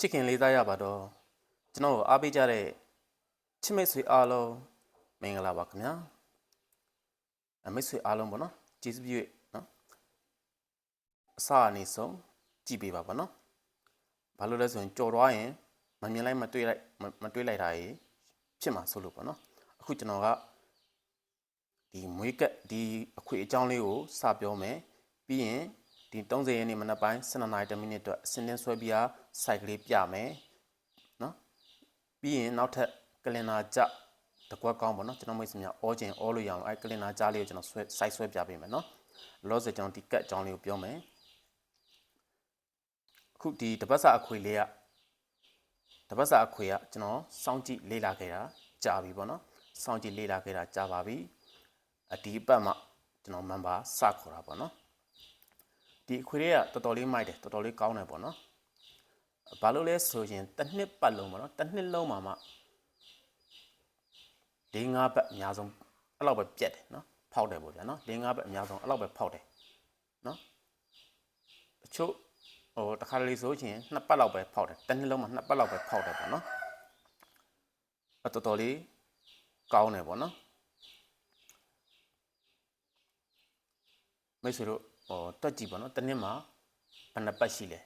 ချစ်ခင်လေးစားရပါတော့ကျွန်တော်ကိုအားပေးကြတဲ့ချစ်မိတ်ဆွေအားလုံးမင်္ဂလာပါခင်ဗျာအမိတ်ဆွေအားလုံးပေါ့နော်ကျေးဇူးပြုနော်အစအနေဆုံးကြည်ပေးပါပေါ့နော်ဘာလို့လဲဆိုရင်ကြော်သွားရင်မမြင်လိုက်မတွေ့လိုက်မမတွေ့လိုက်တာကြီးဖြစ်မှာဆိုလို့ပေါ့နော်အခုကျွန်တော်ကဒီမွေးကက်ဒီအခွေအကြောင်းလေးကိုစပြောမယ်ပြီးရင်ဒီ30ရက်နေ့မနက်ပိုင်း12နာရီ10မိနစ်အတွက်အစင်းတင်းဆွဲပြီးအား စိုက်ကလေးပြမယ်နော်ပြီးရင်နောက်ထပ်ကလင်နာကြတကွက်ကောင်းပေါ့နော်ကျွန်တော်မိတ်ဆွေများအောကျင်အောလို့ရအောင်အဲကလင်နာကြားလေးကိုကျွန်တော်ဆွဲစိုက်ဆွဲပြပေးမယ်နော်လောဆယ်ကျွန်တော်ဒီကက်အကြောင်းလေးကိုပြောမယ်အခုဒီတပတ်စာအခွေလေးကတပတ်စာအခွေကကျွန်တော်စောင့်ကြည့်လေ့လာခဲ့တာကြာပြီပေါ့နော်စောင့်ကြည့်လေ့လာခဲ့တာကြာပါပြီအဒီအပတ်မှကျွန်တော်မန်ပါစခေါ်တာပေါ့နော်ဒီအခွေလေးကတော်တော်လေးမိုက်တယ်တော်တော်လေးကောင်းတယ်ပေါ့နော် ဘာလို့လဲဆိုရင်တစ်နှစ်ပတ်လုံးပေါ့နော်တစ်နှစ်လုံးမှာမှ၄၅ပတ်အများဆုံးအဲ့လောက်ပဲပြက်တယ်နော်ဖောက်တယ်ပေါ့ဗျာနော်၄၅ပတ်အများဆုံးအဲ့လောက်ပဲဖောက်တယ်နော်တချို့ဟိုတစ်ခါတလေဆိုရင်နှစ်ပတ်လောက်ပဲဖောက်တယ်တစ်နှစ်လုံးမှာနှစ်ပတ်လောက်ပဲဖောက်တယ်ပေါ့နော်အဲ့တော်တော်လေးကောင်းတယ်ပေါ့နော်မိတ်ဆွေတို့ဟောတွက်ကြည့်ပါနော်တစ်နှစ်မှာဘယ်နှပတ်ရှိလဲ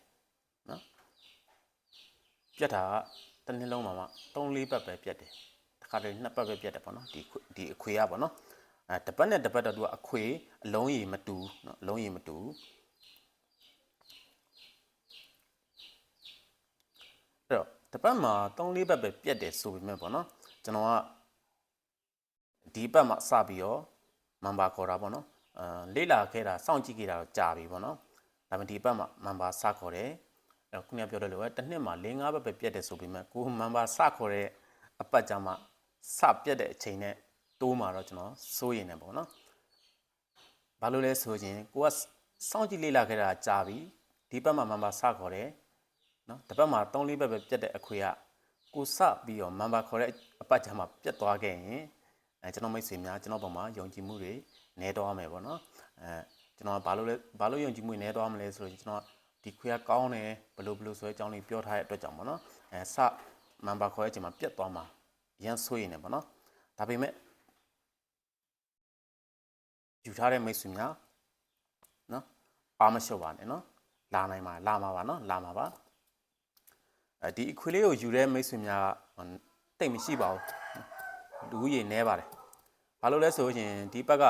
နော် ပြတ်တာကတစ်နှစ်လုံးမှာမှ3 4ပတ်ပဲပြတ်တယ်တစ်ခါတည်း2ပတ်ပဲပြတ်တယ်ပေါ့နော်ဒီခွဒီအခွေရပေါ့နော်အဲတစ်ပတ်နဲ့တစ်ပတ်တော့သူကအခွေအလုံးရည်မတူနော်အလုံးရည်မတူအဲ့တော့တစ်ပတ်မှာ3 4ပတ်ပဲပြတ်တယ်ဆိုပေမဲ့ပေါ့နော်ကျွန်တော်ကဒီပတ်မှာစပြီးတော့မန်ပါခေါ်တာပေါ့နော်အာလေးလာခဲ့တာစောင့်ကြည့်ခဲ့တာတော့ကြာပြီပေါ့နော်ဒါပေမဲ့ဒီဘက်မှာမန်ပါစခေါ်တယ် အဲခုနကပြောတယ်လို့ပဲတစ်နှစ်မှာ၄၅ဘက်ပဲပြတ်တယ်ဆိုပေမဲ့ကိုမန်ပါစခေါ်တဲ့အပတ်ကြမှာစပြတ်တဲ့အချိန်နဲ့တိုးမှာတော့ကျွန်တော်စိုးရင်နေပေါ့နော်ဘာလို့လဲဆိုရင်ကိုကစောင့်ကြည့်လေးလာခဲ့တာကြာပြီဒီဘက်မှာမန်ပါစခေါ်တယ်နော်တစ်ပတ်မှာ၃၄ဘက်ပဲပြတ်တဲ့အခွေကကိုစပြီးတော့မန်ပါခေါ်တဲ့အပတ်ကြမှာပြတ်သွားခဲ့ရင်အဲကျွန်တော်မိတ်ဆွေများကျွန်တော်ပုံမှာယုံကြည်မှုတွေနဲသွားမယ်ပေါ့နော်အဲကျွန်တော်ဘာလို့လဲဘာလို့ယုံကြည်မှုနဲသွားမလဲဆိုတော့ကျွန်တော် ဒီခွေကကောင်းတယ်ဘလို့ဘလို့ဆိုတဲ့အကြောင်းလေးပြောထားတဲ့အတွက်ကြောင့်ပေါ့နော်အဲစမန်ပါခေါ်တဲ့အချိန်မှာပြတ်သွားမှာရန်ဆိုးရင်လည်းပေါ့နော်ဒါပေမဲ့ယူထားတဲ့မိတ်ဆွေများနော်အားမလျှော့ပါနဲ့နော်လာနိုင်မှာလာမှာပါနော်လာမှာပါအဲဒီအခွေလေးကိုယူတဲ့မိတ်ဆွေများကတိတ်မရှိပါဘူးလူကြီးနဲပါတယ်ဘာလို့လဲဆိုရင်ဒီဘက်က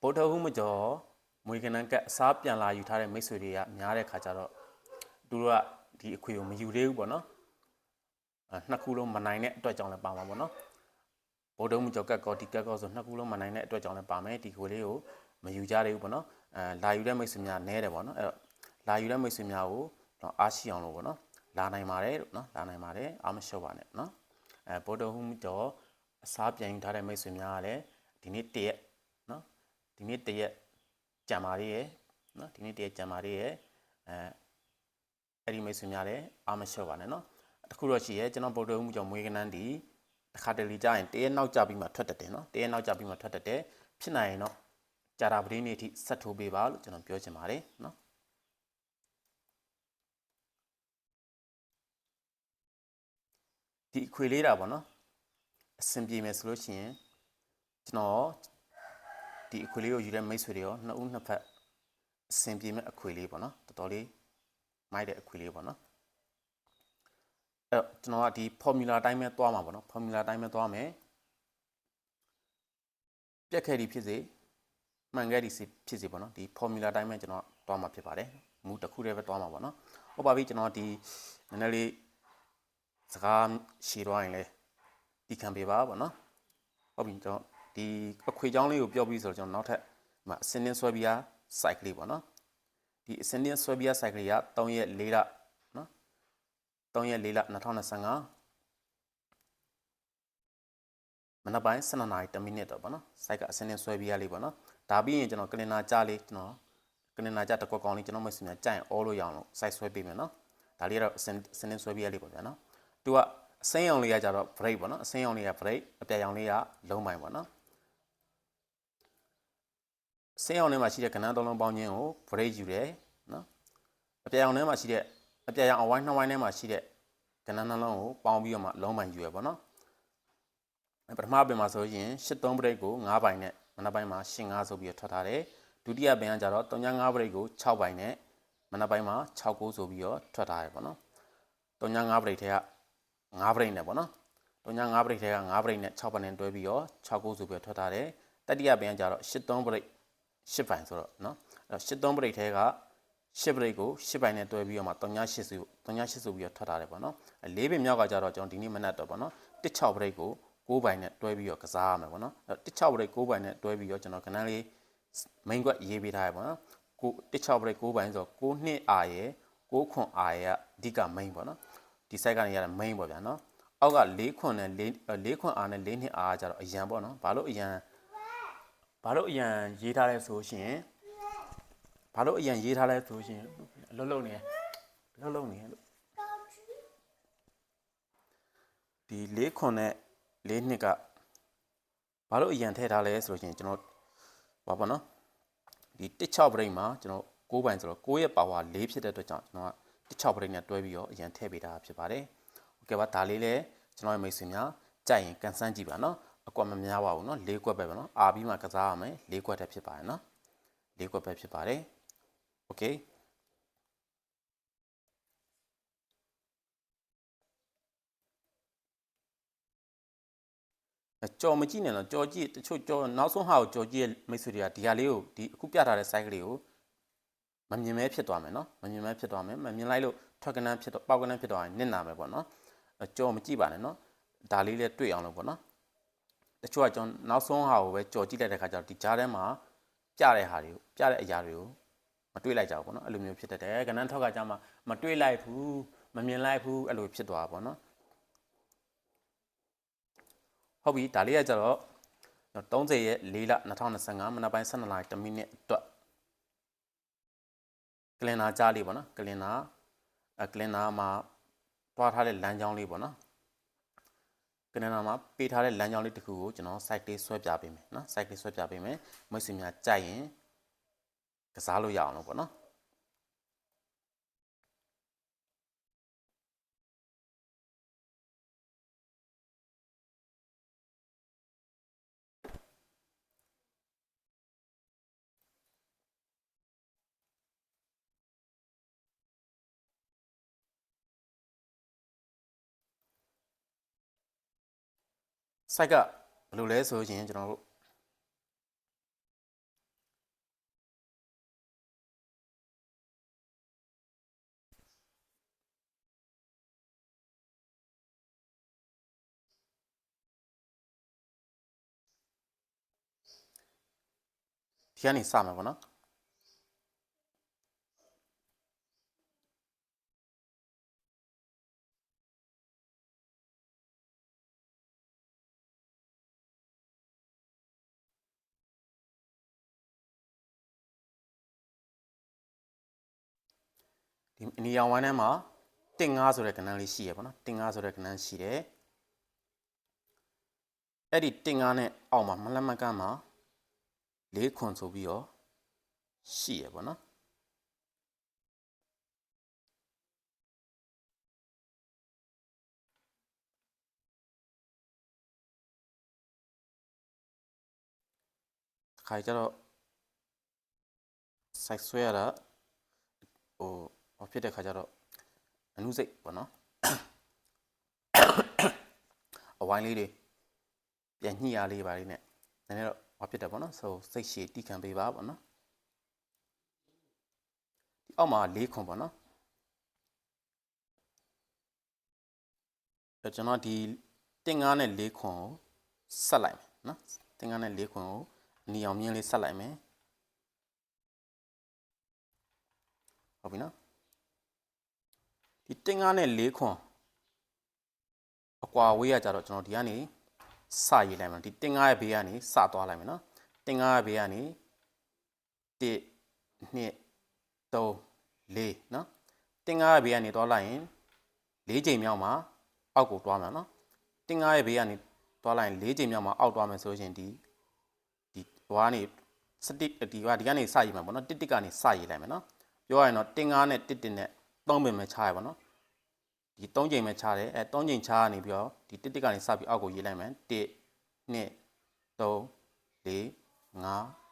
ဗုဒ္ဓဟူးမကျော် မွေကနန်ကတ်အစားပြန်လာယူထားတဲ့မိတ်ဆွေတွေကများတဲ့ခါကျတော့သူတို့ကဒီအခွေကိုမယူသေးဘူးပေါ့နော်အဲနှစ်ခုလုံးမနိုင်တဲ့အတွက်ကြောင့်လည်းပါမှာပေါ့နော်ဗုဒ္ဓဟူးမကျော်ကတ်ကောဒီကတ်ကောဆိုနှစ်ခုလုံးမနိုင်တဲ့အတွက်ကြောင့်လည်းပါမယ်ဒီခွေလေးကိုမယူကြသေးဘူးပေါ့နော်အဲလာယူတဲ့မိတ်ဆွေများနဲတယ်ပေါ့နော်အဲ့တော့လာယူတဲ့မိတ်ဆွေများကိုတော့အားရှိအောင်လို့ပေါ့နော်လာနိုင်ပါတယ်လို့နော်လာနိုင်ပါတယ်အားမလျှော့ပါနဲ့နော်အဲဗုဒ္ဓဟူးမကျော်အစားပြန်ယူထားတဲ့မိတ်ဆွေများကလည်းဒီနေ့တရက်နော်ဒီနေ့တရက် ကြံပါလေးရယ်နော်ဒီနေ့တရက်ကြံပါလေးရယ်အဲအဲ့ဒီမိတ်ဆွေများလည်းအားမလျှော့ပါနဲ့နော်တခုတော့ရှိရဲကျွန်တော်ဗုဒ္ဓဦးမှုကြောင့်မွေးကနန်းဒီတစ်ခါတလေကြာရင်တရက်နောက်ကြပြီးမှထွက်တတ်တယ်နော်တရက်နောက်ကြပြီးမှထွက်တတ်တယ်ဖြစ်နိုင်ရင်တော့ကြာတာပတိနေ့အထိဆက်ထိုးပေးပါလို့ကျွန်တော်ပြောချင်ပါတယ်နော်ဒီအခွေလေးတာပေါ့နော်အဆင်ပြေမယ်ဆိုလို့ရှိရင်ကျွန်တော် ဒီအခွေလေးကိုယူတဲ့မိတ်ဆွေတွေရောနှစ်ဦးနှစ်ဖက်အဆင်ပြေမဲ့အခွေလေးပေါ့နော်တော်တော်လေးမိုက်တဲ့အခွေလေးပေါ့နော်အဲ့တော့ကျွန်တော်ကဒီ formula အတိုင်းပဲသွားမှာပေါ့နော် formula အတိုင်းပဲသွားမယ်ပြက်ခဲ့ဒီဖြစ်စေမှန်ခဲ့ဒီဖြစ်စေပေါ့နော်ဒီ formula အတိုင်းပဲကျွန်တော်သွားမှာဖြစ်ပါတယ်မူတစ်ခုတည်းပဲသွားမှာပေါ့နော်ဟုတ်ပါပြီကျွန်တော်ဒီနည်းနည်းလေးစကားရှည်သွားရင်လည်းဒီခံပေးပါပေါ့နော်ဟုတ်ပြီကျွန်တော် ဒီအခွေချောင်းလေးကိုပြောပြီးဆိုတော့ကျွန်တော်နောက်ထပ်ဒီမှာအစင်းတင်းဆွဲပြီးအား site လေးပေါ့နော်ဒီအစင်းတင်းဆွဲပြီးအား site လေးက3ရက်4လနော်3ရက်4လ2025မနက်ပိုင်း12နာရီ10မိနစ်တော့ပေါ့နော် site ကအစင်းတင်းဆွဲပြီးအားလေးပေါ့နော်ဒါပြီးရင်ကျွန်တော်ကလင်နာကြားလေးကျွန်တော်ကလင်နာကြားတစ်ကွက်ကောင်းလေးကျွန်တော်မိတ်ဆွေများကြိုင်အောလို့ရအောင်လို့ site ဆွဲပေးမယ်နော်ဒါလေးကတော့အစင်းအစင်းတင်းဆွဲပြီးအားလေးပေါ့ဗျာနော်သူကအစင်းရောင်လေးကကြတော့ break ပေါ့နော်အစင်းရောင်လေးက break အပြာရောင်လေးကလုံးပိုင်းပေါ့နော် အစင်းရောင်ထဲမှာရှိတဲ့ကဏ္ဍသုံးလုံးပေါင်းခြင်းကို break ယူတယ်နော်အပြာရောင်ထဲမှာရှိတဲ့အပြာရောင်အဝိုင်းနှစ်ဝိုင်းထဲမှာရှိတဲ့ကဏ္ဍနှလုံးကိုပေါင်းပြီးတော့မှလုံးပိုင်ယူရပေါ့နော်ပထမပင်မှာဆိုရင်83ပရိတ်ကို9ပိုင်နဲ့မနက်ပိုင်းမှာ85ဆိုပြီးတော့ထွက်ထားတယ်ဒုတိယပင်ကကြတော့35ပရိတ်ကို6ပိုင်နဲ့မနက်ပိုင်းမှာ69ဆိုပြီးတော့ထွက်ထားတယ်ပေါ့နော်35ပရိတ်ထဲက9ပရိတ်နဲ့ပေါ့နော်35ပရိတ်ထဲက9ပရိတ်နဲ့6ပိုင်နဲ့တွဲပြီးတော့69ဆိုပြီးတော့ထွက်ထားတယ်တတိယပင်ကကြတော့83ပရိတ် 10ပိုင်ဆိုတော့နော်အဲ့တော့83ပရိတ်ထဲက10ပရိတ်ကို10ပိုင်နဲ့တွဲပြီးတော့မှ38ဆို38ဆိုပြီးတော့ထွက်ထားတယ်ပေါ့နော်၄ပင်မြောက်ကကြတော့ကျွန်တော်ဒီနေ့မနက်တော့ပေါ့နော်16ပရိတ်ကို6ပိုင်နဲ့တွဲပြီးတော့ကစားရမယ်ပေါ့နော်အဲ့16ပရိတ်6ပိုင်နဲ့တွဲပြီးတော့ကျွန်တော်ခဏလေး main ကွက်ရေးပေးထားရပေါ့နော်ကို16ပရိတ်6ပိုင်ဆိုတော့6နှစ်အာရယ်6ခွန်အာရယ်ကအဓိက main ပေါ့နော်ဒီ site ကနေရတဲ့ main ပေါ့ဗျာနော်အောက်က4ခွန်နဲ့4 4ခွန်အာနဲ့4နှစ်အာကကြတော့အရန်ပေါ့နော်ဘာလို့အရန် ဘာလို့အရန်ရေးထားလဲဆိုရှင်ဘာလို့အရန်ရေးထားလဲဆိုရှင်အလုံးလုံးနေအလုံးလုံးနေလို့ဒီ4ခွန်နဲ့4နှစ်ကဘာလို့အရန်ထည့်ထားလဲဆိုလို့ရှင်ကျွန်တော်ဘာပေါ့နော်ဒီ16 break မှာကျွန်တော်6ပိုင်ဆိုတော့6ရဲ့ power 4ဖြစ်တဲ့အတွက်ကြောင့်ကျွန်တော်က16 break နဲ့တွဲပြီးတော့အရန်ထည့်ပေးတာဖြစ်ပါတယ်โอเคပါဒါလေးလည်းကျွန်တော်ရဲ့မိတ်ဆွေများကြိုက်ရင်ကန်ဆန်းကြည့်ပါနော် အကွက်မများပါဘူးเนาะ၄ကွက်ပဲပဲเนาะအာပြီးမှကစားရမယ်၄ကွက်တည်းဖြစ်ပါတယ်เนาะ၄ကွက်ပဲဖြစ်ပါတယ်โอเคကြော်မကြည့်နဲ့တော့ကြော်ကြည့်တချို့ကြော်နောက်ဆုံးဟာကိုကြော်ကြည့်ရဲ့မိတ်ဆွေတွေကဒီဟာလေးကိုဒီအခုပြထားတဲ့ site ကလေးကိုမမြင်မဲဖြစ်သွားမယ်เนาะမမြင်မဲဖြစ်သွားမယ်မမြင်လိုက်လို့ထွက်ကနန်းဖြစ်တော့ပေါက်ကနန်းဖြစ်သွားရင်နစ်နာမယ်ပေါ့เนาะကြော်မကြည့်ပါနဲ့เนาะဒါလေးလည်းတွေ့အောင်လို့ပေါ့เนาะ တချို့ကကျွန်တော်နောက်ဆုံးဟာကိုပဲကြော်ကြည့်လိုက်တဲ့ခါကျတော့ဒီကြားထဲမှာပြတဲ့ဟာတွေကိုပြတဲ့အရာတွေကိုမတွေးလိုက်ကြဘူးပေါ့နော်အဲ့လိုမျိုးဖြစ်တတ်တယ်ကဏ္ဍထောက်ကကြမှာမတွေးလိုက်ဘူးမမြင်လိုက်ဘူးအဲ့လိုဖြစ်သွားပါပေါ့နော်ဟုတ်ပြီဒါလေးကကျတော့30ရက်4လ2025မနက်ပိုင်း12နာရီ10မိနစ်အတွက်ကလင်နာကြားလေးပေါ့နော်ကလင်နာအကလင်နာမှာတွားထားတဲ့လမ်းကြောင်းလေးပေါ့နော် ကလင်နာမှာပေးထားတဲ့လမ်းကြောင်းလေးတစ်ခုကိုကျွန်တော် site လေးဆွဲပြပေးမယ်နော် site လေးဆွဲပြပေးမယ်မိတ်ဆွေများကြိုက်ရင်ကစားလို့ရအောင်လို့ပေါ့နော် စိုက်ကဘယ်လိုလဲဆိုရင်ကျွန်တော်တို့ဒီကနေစမှာပေါ့နော် ဒီအနီရောင်ဝိုင်းထဲမှာတင်ငါဆိုတဲ့ကဏ္ဍလေးရှိရပေါ့နော်တင်ငါဆိုတဲ့ကဏ္ဍရှိတယ်အဲ့ဒီတင်ငါနဲ့အောက်မှာမလမကန်းမှာလေးခွန်ဆိုပြီးတော့ရှိရပေါ့နော်ခါကြတော့ site ဆွဲရတာဟို ဟောဖြစ်တဲ့ခါကျတော့အနုစိတ်ပေါ့နော်အဝိုင်းလေးတွေပြန်ညှိရလေးပါလေးနဲ့နည်းနည်းတော့ဟောဖြစ်တယ်ပေါ့နော်ဆိုစိတ်ရှည်တိခံပေးပါပေါ့နော်ဒီအောက်မှာ၄ခွန်ပေါ့နော်အဲကျွန်တော်ဒီတင်ကားနဲ့၄ခွန်ကိုဆက်လိုက်မယ်နော်တင်ကားနဲ့၄ခွန်ကိုအနီအောင်မြင်းလေးဆက်လိုက်မယ်ဟုတ်ပြီနော် ဒီတင်ကားနဲ့၄ခွန်အကွာဝေးရကြတော့ကျွန်တော်ဒီကနေစရေးလိုက်မယ်ဒီတင်ကားရဲ့ဘေးကနေစသွားလိုက်မယ်နော်တင်ကားရဲ့ဘေးကနေ1 2 3 4နော်တင်ကားရဲ့ဘေးကနေသွားလိုက်ရင်၄ချိန်မြောက်မှာအောက်ကိုသွားမှာနော်တင်ကားရဲ့ဘေးကနေသွားလိုက်ရင်၄ချိန်မြောက်မှာအောက်သွားမယ်ဆိုရင်ဒီဒီဘွားနေစတစ်ဒီကဒီကနေစရေးမှာပေါ့နော်တစ်တစ်ကနေစရေးလိုက်မယ်နော်ပြောရရင်တော့တင်ကားနဲ့တစ်တစ်နဲ့ သုံးပင်ပဲချရပါတော့ဒီ3ချိန်ပဲခြားတယ်အဲ3ချိန်ခြားကနေပြီးတော့ဒီတစ်တစ်ကနေစပြီးအောက်ကိုရေးလိုက်မယ်1 2 3 4 5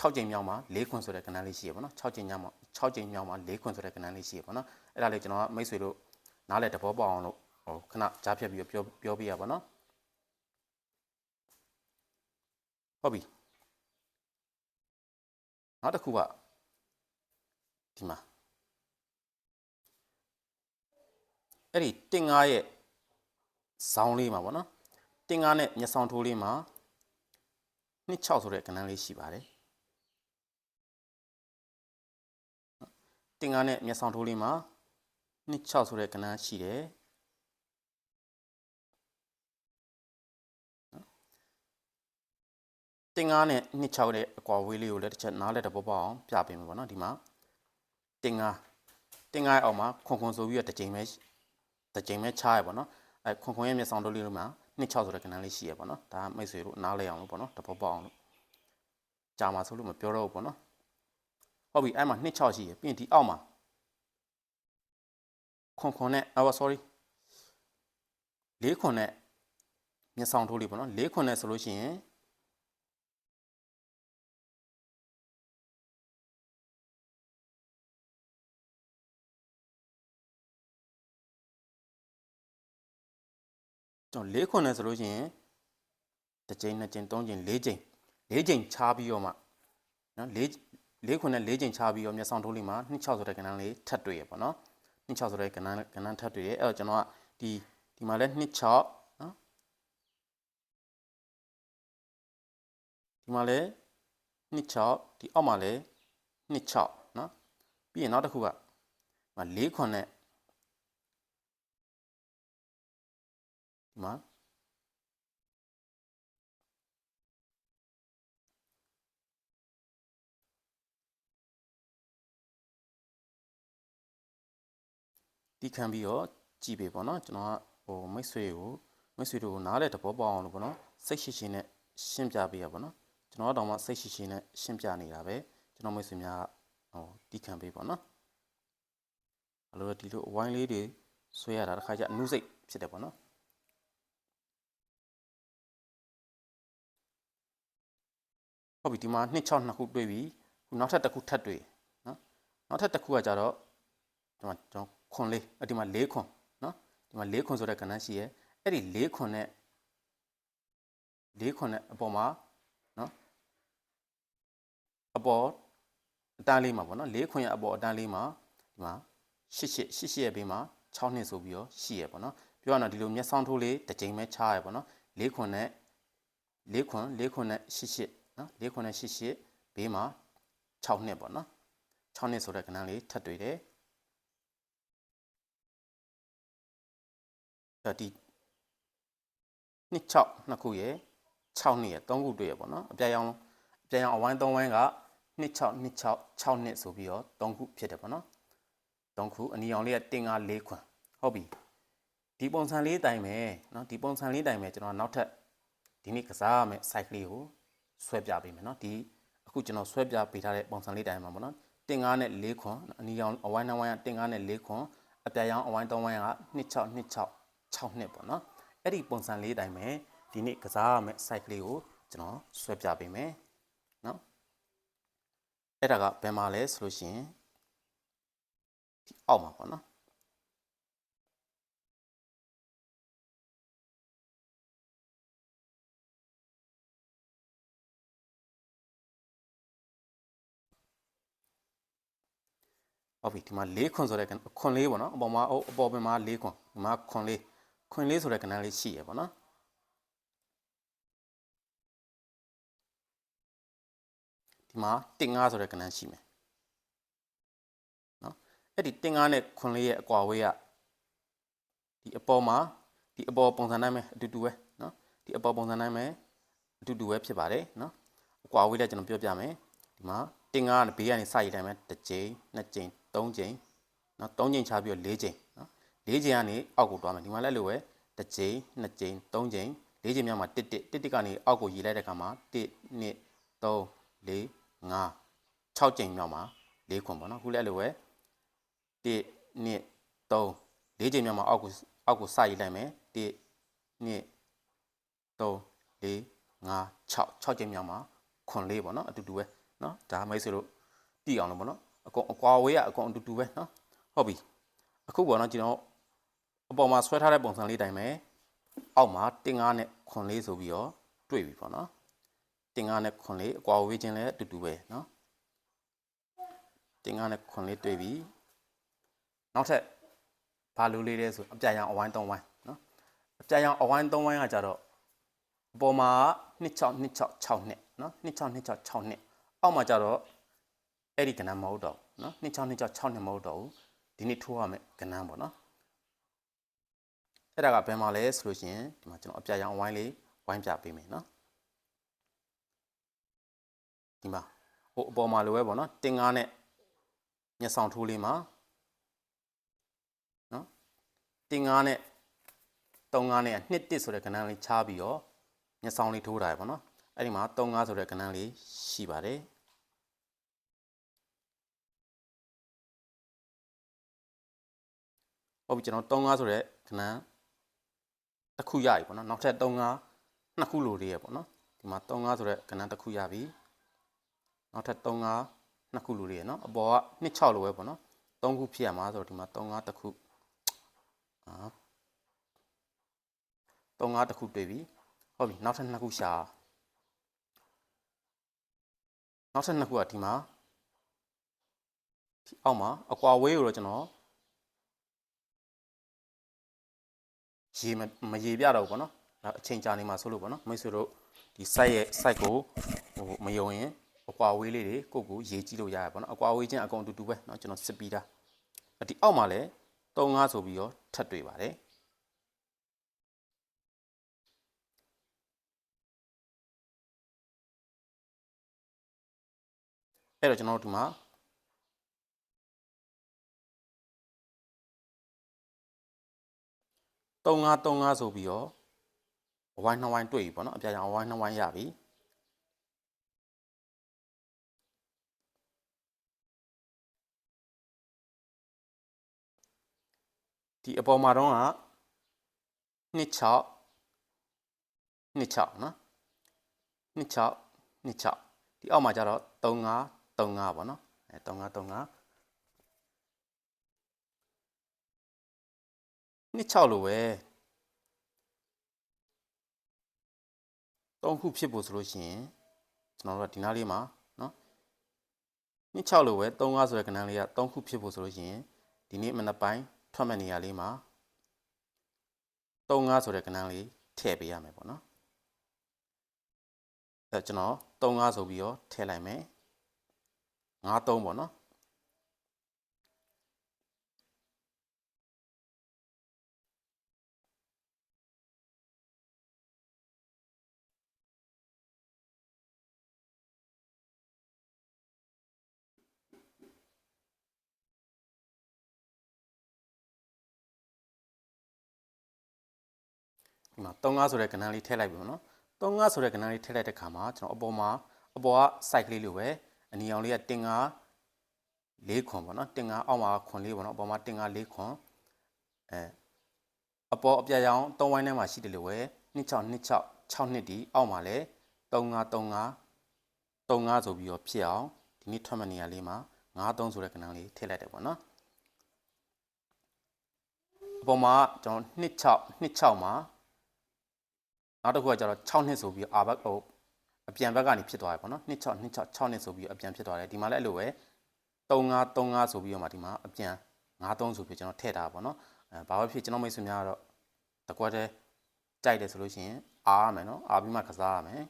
6ချိန်မြောက်မှာ၄ခွန်ဆိုတဲ့ကဏ္ဍလေးရှိရပါတော့6ချိန်မြောက်မှာ6ချိန်မြောက်မှာ၄ခွန်ဆိုတဲ့ကဏ္ဍလေးရှိရပါတော့အဲ့ဒါလေးကျွန်တော်ကမိတ်ဆွေတို့နားလည်တဘောပေါက်အောင်လို့ဟိုခဏကြားဖြတ်ပြီးပြောပြောပြရပါတော့ဟုတ်ပြီနောက်တစ်ခုက ဒီမှာအဲ့ဒီတင်ငါရဲ့ဇောင်းလေးမှာပေါ့နော်တင်ငါနဲ့မျက်စောင်းထိုးလေးမှာ26ဆိုတဲ့ကဏ္ဍလေးရှိပါတယ်တင်ကားနဲ့မျက်စောင်းထိုးလေးမှာ26ဆိုတဲ့ကဏ္ဍရှိတယ်တင်ကားနဲ့26တဲ့အကွာဝေးလေးကိုလည်းတစ်ချက်နားလက်တပေါ်ပေါက်အောင်ပြပေးမယ်ပေါ့နော်ဒီမှာ တင်ကားတင်ကားရဲ့အောက်မှာခွန်ခွန်ဆိုပြီးတော့တစ်ချိန်ပဲတစ်ချိန်ပဲချားရပေါ့နော်အဲခွန်ခွန်ရဲ့မျက်စောင်းထိုးလေးမှာ26ဆိုတဲ့ကဏ္ဍလေးရှိရပေါ့နော်ဒါမိတ်ဆွေတို့နားလဲအောင်လို့ပေါ့နော်တပေါ်ပေါက်အောင်လို့ကြာမှာဆိုလို့မပြောတော့ဘူးပေါ့နော်ဟုတ်ပြီအဲ့မှာ26ရှိရပြီးရင်ဒီအောက်မှာခွန်ခွန်နဲ့အော် sorry လေးခွန်နဲ့မျက်စောင်းထိုးလေးပေါ့နော်လေးခွန်နဲ့ဆိုလို့ရှိရင် ကျွန်တော်လေးခွန်နဲ့ဆိုလို့ရှိရင်တစ်ကြိမ်နှစ်ကြိမ်သုံးကြိမ်လေးကြိမ်လေးကြိမ်ချားပြီးတော့မှနော်လေးလေးခွန်နဲ့လေးကြိမ်ချားပြီးတော့မျက်စောင်းထိုးလေးမှာ26ဆိုတဲ့ကဏ္ဍလေးထပ်တွေ့ရပေါ့နော်26ဆိုတဲ့ကဏ္ဍကဏ္ဍထပ်တွေ့ရအဲ့တော့ကျွန်တော်ကဒီဒီမှာလဲ26နော်ဒီမှာလဲ26ဒီအောက်မှာလဲ26နော်ပြီးရင်နောက်တစ်ခုကမ၄ခွန်နဲ့ မှာတီးခံပြီးတော့ကြည်ပေပေါ့နော်ကျွန်တော်ကဟိုမိတ်ဆွေကိုမိတ်ဆွေတို့ကိုနားလဲတဘောပေါအောင်လို့ပေါ့နော်စိတ်ရှိရှိနဲ့ရှင်းပြပေးရပေါ့နော်ကျွန်တော်တော့မှစိတ်ရှိရှိနဲ့ရှင်းပြနေတာပဲကျွန်တော်မိတ်ဆွေများဟိုတီးခံပေးပေါ့နော်အဲ့လိုဒီလိုအဝိုင်းလေးတွေဆွဲရတာတစ်ခါကျအနုစိတ်ဖြစ်တယ်ပေါ့နော် ဟုတ်ပြီဒီမှာ26နှစ်ခုတွေ့ပြီခုနောက်ထပ်တစ်ခုထပ်တွေ့နော်နောက်ထပ်တစ်ခုကကြတော့ဒီမှာကျွန်တော်ခွန်လေးအဒီမှာ၄ခွန်နော်ဒီမှာ၄ခွန်ဆိုတဲ့ကဏ္ဍရှိရဲအဲ့ဒီ၄ခွန်နဲ့၄ခွန်နဲ့အပေါ်မှာနော်အပေါ်အတန်းလေးမှာပေါ့နော်၄ခွန်ရဲ့အပေါ်အတန်းလေးမှာဒီမှာ၈၈၈၈ရဲ့ဘေးမှာ6နှစ်ဆိုပြီးတော့ရှိရပေါ့နော်ပြောရအောင်ဒီလိုမျက်စောင်းထိုးလေးတစ်ကြိမ်ပဲချားရပေါ့နော်၄ခွန်နဲ့၄ခွန်၄ခွန်နဲ့၈၈နော်၄ခွ န်နဲ့၈၈ဘေးမှာ6နှစ်ပေါ့နော်6နှစ်ဆိုတဲ့ကဏ္ဍလေးထပ်တွေ့တယ်ဒီနှစ်6နှစ်ခုရယ်6နှစ်ရယ်3ခုတွေ့ရပေါ့နော်အပြာရောင်အပြာရောင်အဝိုင်း3ဝိုင်းကနှစ်6နှစ်6 6နှစ်ဆိုပြီးတော့3ခုဖြစ်တယ်ပေါ့နော်3ခုအနီရောင်လေးကတင်ကား4ခွန်ဟုတ်ပြီဒီပုံစံလေးတိုင်းပဲเนาะဒီပုံစံလေးတိုင်းပဲကျွန်တော်နောက်ထပ်ဒီနေ့ကစားရမယ့် site လေးကို ဆွဲပြပေးမယ်နော်ဒီအခုကျွန်တော်ဆွဲပြပေးထားတဲ့ပုံစံလေးတိုင်းမှာပေါ့နော်တင်ကားနဲ့၄ခွန်အနီရောင်အဝိုင်းနှဝိုင်းကတင်ကားနဲ့၄ခွန်အပြာရောင်အဝိုင်း၃ဝိုင်းက26 26 6နှစ်ပေါ့နော်အဲ့ဒီပုံစံလေးတိုင်းပဲဒီနေ့ကစားရမယ့် site ကလေးကိုကျွန်တော်ဆွဲပြပေးမယ်နော်အဲ့ဒါကဘယ်မှာလဲဆိုလို့ရှိရင်အောက်မှာပေါ့နော် ဟုတ်ပြီဒီမှာ၄ခွန်ဆိုတဲ့ခွန်လေးပေါ့နော်အပေါ်မှာအပေါ်ပင်မှာ၄ခွန်ဒီမှာခွန်လေးခွန်လေးဆိုတဲ့ကဏ္ဍလေးရှိရပေါ့နော်ဒီမှာတင်ငါဆိုတဲ့ကဏ္ဍရှိမယ်နော်အဲ့ဒီတင်ငါနဲ့ခွန်လေးရဲ့အကွာဝေးကဒီအပေါ်မှာဒီအပေါ်ပုံစံတိုင်းပဲအတူတူပဲနော်ဒီအပေါ်ပုံစံတိုင်းပဲအတူတူပဲဖြစ်ပါတယ်နော်အကွာဝေးလည်းကျွန်တော်ပြောပြမယ်ဒီမှာတင်ငါကဘေးကနေစရည်တိုင်းပဲတစ်ကြိမ်နှစ်ကြိမ် 3ကြိမ်နော်3ကြိမ်ချပြီးတော့4ကြိမ်နော်4ကြိမ်ကနေအောက်ကိုတွားမယ်ဒီမှာလည်းလို့ပဲတစ်ကြိမ်နှစ်ကြိမ်သုံးကြိမ်၄ကြိမ်မြောက်မှာတစ်တစ်တစ်တစ်ကနေအောက်ကိုရေးလိုက်တဲ့အခါမှာ1 2 3 4 5 6ကြိမ်မြောက်မှာ၄ခွန်ပေါ့နော်ခုလည်းလို့ပဲ1 2 3လေးချိန်မြောက်မှာအောက်ကိုအောက်ကိုစရေးလိုက်မယ်1 2 3 4 5 6 6ချိန်မြောက်မှာခွန်လေးပေါ့နော်အတူတူပဲနော်ဒါမိတ်ဆွေတို့တည်အောင်လို့ပေါ့နော် အကုန်အကွာဝေးရအကုန်အတူတူပဲနော်ဟုတ်ပြီအခုပေါ့နော်ကျွန်တော်အပေါ်မှာဆွဲထားတဲ့ပုံစံလေးတိုင်းပဲအောက်မှာတင်ကားနဲ့ခွန်လေးဆိုပြီးတော့တွေ့ပြီပေါ့နော်တင်ကားနဲ့ခွန်လေးအကွာဝေးခြင်းလည်းအတူတူပဲနော်တင်ကားနဲ့ခွန်လေးတွေ့ပြီနောက်ထပ်ဘာလိုလေးလဲဆိုအပြာရောင်အဝိုင်း၃ဝိုင်းနော်အပြာရောင်အဝိုင်း၃ဝိုင်းကကြတော့အပေါ်မှာ2626နှစ်နော်2626နှစ်အောက်မှာကျတော့ အဲ့ဒီကဏ္ဍမဟုတ်တော့ဘူးနော်2626နှစ်မဟုတ်တော့ဘူးဒီနေ့ထိုးရမယ်ကဏ္ဍပေါ့နော်အဲ့ဒါကဘယ်မှာလဲဆိုလို့ရှိရင်ဒီမှာကျွန်တော်အပြာရောင်ဝိုင်းလေးဝိုင်းပြပေးမယ်နော်ဒီမှာဟိုအပေါ်မှာလိုပဲပေါ့နော်တင်ကားနဲ့မျက်ဆောင်ထိုးလေးမှာနော်တင်ကားနဲ့တုံကားနဲ့နှစ်တစ်ဆိုတဲ့ကဏ္ဍလေးချပြီးတော့မျက်စောင်းလေးထိုးတာရပေါ့နော်အဲ့ဒီမှာ35ဆိုတဲ့ကဏ္ဍလေးရှိပါတယ် ဟုတ်ပြီကျွန်တော်35ဆိုတဲ့ကဏ္ဍတစ်ခုရပြီပေါ့နော်နောက်ထပ်35နှစ်ခုလိုလေးရပေါ့နော်ဒီမှာ35ဆိုတဲ့ကဏ္ဍတစ်ခုရပြီနောက်ထပ်35နှစ်ခုလိုလေးရနော်အပေါ်က26လိုပဲပေါ့နော်3ခုဖြစ်ရမှာဆိုတော့ဒီမှာ35တစ်ခုအာ35တစ်ခုတွေ့ပြီဟုတ်ပြီနောက်ထပ်နှစ်ခုရှာနောက်ထပ်နှစ်ခုကဒီမှာဒီအောက်မှာအကွာဝေးကိုတော့ကျွန်တော် ရေမမရေပြတော့ဘူးပေါ့နော်ဒါအချိန်ကြာနေမှာဆိုလို့ပေါ့နော်မိတ်ဆွေတို့ဒီ site ရဲ့ site ကိုဟိုမယုံရင်အကွာဝေးလေးတွေကိုယ့်ကိုရေကြည့်လို့ရရပေါ့နော်အကွာဝေးချင်းအကုန်အတူတူပဲเนาะကျွန်တော်စစ်ပြီးသားဒီအောက်မှာလည်း35ဆိုပြီးတော့ထပ်တွေ့ပါတယ် အဲ့တော့ကျွန်တော်တို့ဒီမှာ 3535ဆိုပြီးတော့အဝိုင်းနှစ်ဝိုင်းတွေ့ပြီပေါ့နော်အပြာရောင်အဝိုင်းနှစ်ဝိုင်းရပြီဒီအပေါ်မှာတော့က26 26နော်26 26ဒီအောက်မှာကျတော့35 35ပေါ့နော်အဲ35 35 နှစ်6လို့ပဲ3ခုဖြစ်ဖို့ဆိုလို့ရှိရင်ကျွန်တော်တို့ကဒီနားလေးမှာနော်နှစ်6လို့ပဲ35ဆိုတဲ့ကဏ္ဍလေးက3ခုဖြစ်ဖို့ဆိုလို့ရှိရင်ဒီနေ့မနက်ပိုင်းထွက်မဲ့နေရာလေးမှာ35ဆိုတဲ့ကဏ္ဍလေးထည့်ပေးရမယ်ပေါ့နော်အဲကျွန်တော်35ဆိုပြီးတော့ထည့်လိုက်မယ်53ပေါ့နော် ဒီမှာ35ဆိုတဲ့ကဏ္ဍလေးထည့်လိုက်ပြီပေါ့နော်35ဆိုတဲ့ကဏ္ဍလေးထည့်လိုက်တဲ့ခါမှာကျွန်တော်အပေါ်မှာအပေါ်က site ကလေးလိုပဲအနီအောင်လေးကတင်ကား၄ခွန်ပေါ့နော်တင်ကားအောက်မှာခွန်လေးပေါ့နော်အပေါ်မှာတင်ကား၄ခွန်အဲအပေါ်အပြရောင်၃ဝိုင်းထဲမှာရှိတယ်လို့ပဲ2626 6နှစ်ဒီအောက်မှာလည်း3535 35ဆိုပြီးတော့ဖြစ်အောင်ဒီနေ့ထွက်မနေရလေးမှာ93ဆိုတဲ့ကဏ္ဍလေးထည့်လိုက်တယ်ပေါ့နော်အပေါ်မှာကျွန်တော်26 26မှာ နောက်တစ်ခုကကျတော့6နှစ်ဆိုပြီးအာဘတ်ဟိုအပြန်ဘက်ကနေဖြစ်သွားတယ်ပေါ့နော်26 26 6နှစ်ဆိုပြီးအပြန်ဖြစ်သွားတယ်ဒီမှာလည်းအဲ့လိုပဲ35 35ဆိုပြီးတော့မှဒီမှာအပြန်53ဆိုပြီးကျွန်တော်ထည့်ထားပါပေါ့နော်အဲဘာပဲဖြစ်ကျွန်တော်မိတ်ဆွေများကတော့တကွက်တည်းကြိုက်တယ်ဆိုလို့ရှိရင်အားရမယ်နော်အားပြီးမှကစားရမယ်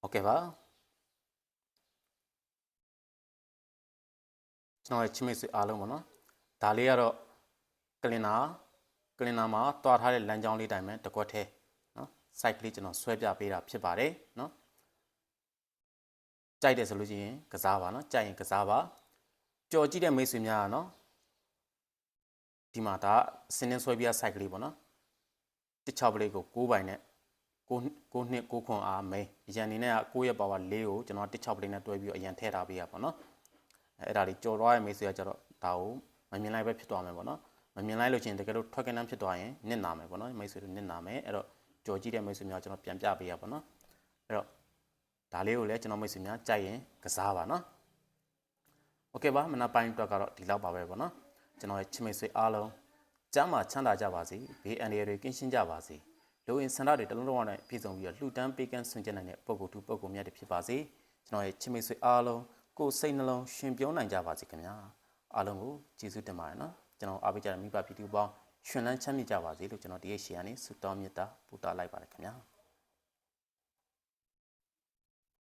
ဟုတ်ကဲ့ပါကျွန်တော်ရဲ့ချစ်မိတ်ဆွေအားလုံးပေါ့နော်ဒါလေးကတော့ကလင်နာကလင်နာမှာတွားထားတဲ့လမ်းကြောင်းလေးတိုင်းပဲတစ်ခွက်ထဲနော် site ကလေးကျွန်တော်ဆွဲပြပေးတာဖြစ်ပါတယ်နော်ကြိုက်တယ်ဆိုလို့ရှိရင်ကစားပါနော်ကြိုက်ရင်ကစားပါကြော်ကြည့်တဲ့မိတ်ဆွေများကနော်ဒီမှာဒါစင်းင်းဆွဲပြ site ကလေးပေါ့နော်တစ်ချောက်ပလေးကို6ပိုင်နဲ့ 6 6နှစ်6ခွန်အားမိန်အရန်နေနဲ့က6ရက်ပါဝါ4ကိုကျွန်တော်တစ်ချောက်ပလေးနဲ့တွဲပြီးတော့အရန်ထည့်ထားပေးရပါတော့အဲ့ဒါလေးကြော်သွားရဲ့မိတ်ဆွေကကျတော့ဒါကိုမမြင်လိုက်ပဲဖြစ်သွားမယ်ပေါ့နော်မမြင်လိုက်လို့ချင်းတကယ်လို့ထွက်ကနန်းဖြစ်သွားရင်နစ်နာမယ်ပေါ့နော်မိတ်ဆွေတို့နစ်နာမယ်အဲ့တော့ကြော်ကြည့်တဲ့မိတ်ဆွေများကျွန်တော်ပြန်ပြပေးရပါတော့အဲ့တော့ဒါလေးကိုလည်းကျွန်တော်မိတ်ဆွေများကြိုက်ရင်ကစားပါနော်โอเคပါမနက်ပိုင်းအတွက်ကတော့ဒီလောက်ပါပဲပေါ့နော်ကျွန်တော်ရဲ့ချစ်မိတ်ဆွေအားလုံးကျမ်းမာချမ်းသာကြပါစေဘေးအန္တရာယ်တွေကင်းရှင်းကြပါစေ လူအင်စန္ဒတွေတလုံးလုံးနဲ့ပြည့်စုံပြီးတော့လှူဒန်းပေးကမ်းဆွင်ကျက်နိုင်တဲ့ပုံကိုယ်သူပုံကိုယ်မြတ်တွေဖြစ်ပါစေကျွန်တော်ရဲ့ချစ်မိတ်ဆွေအားလုံးကိုယ်စိတ်နှလုံးရှင်ပြောနိုင်ကြပါစေခင်ဗျာအားလုံးကိုကျေးဇူးတင်ပါတယ်နော်ကျွန်တော်အားပေးကြတဲ့မိဘပြည်သူပေါင်းရှင်လန်းချမ်းမြေ့ကြပါစေလို့ကျွန်တော်ဒီရဲ့ရှေ့ကနေဆုတောင်းမေတ္တာပို့သလိုက်ပါတယ်ခင်ဗျာ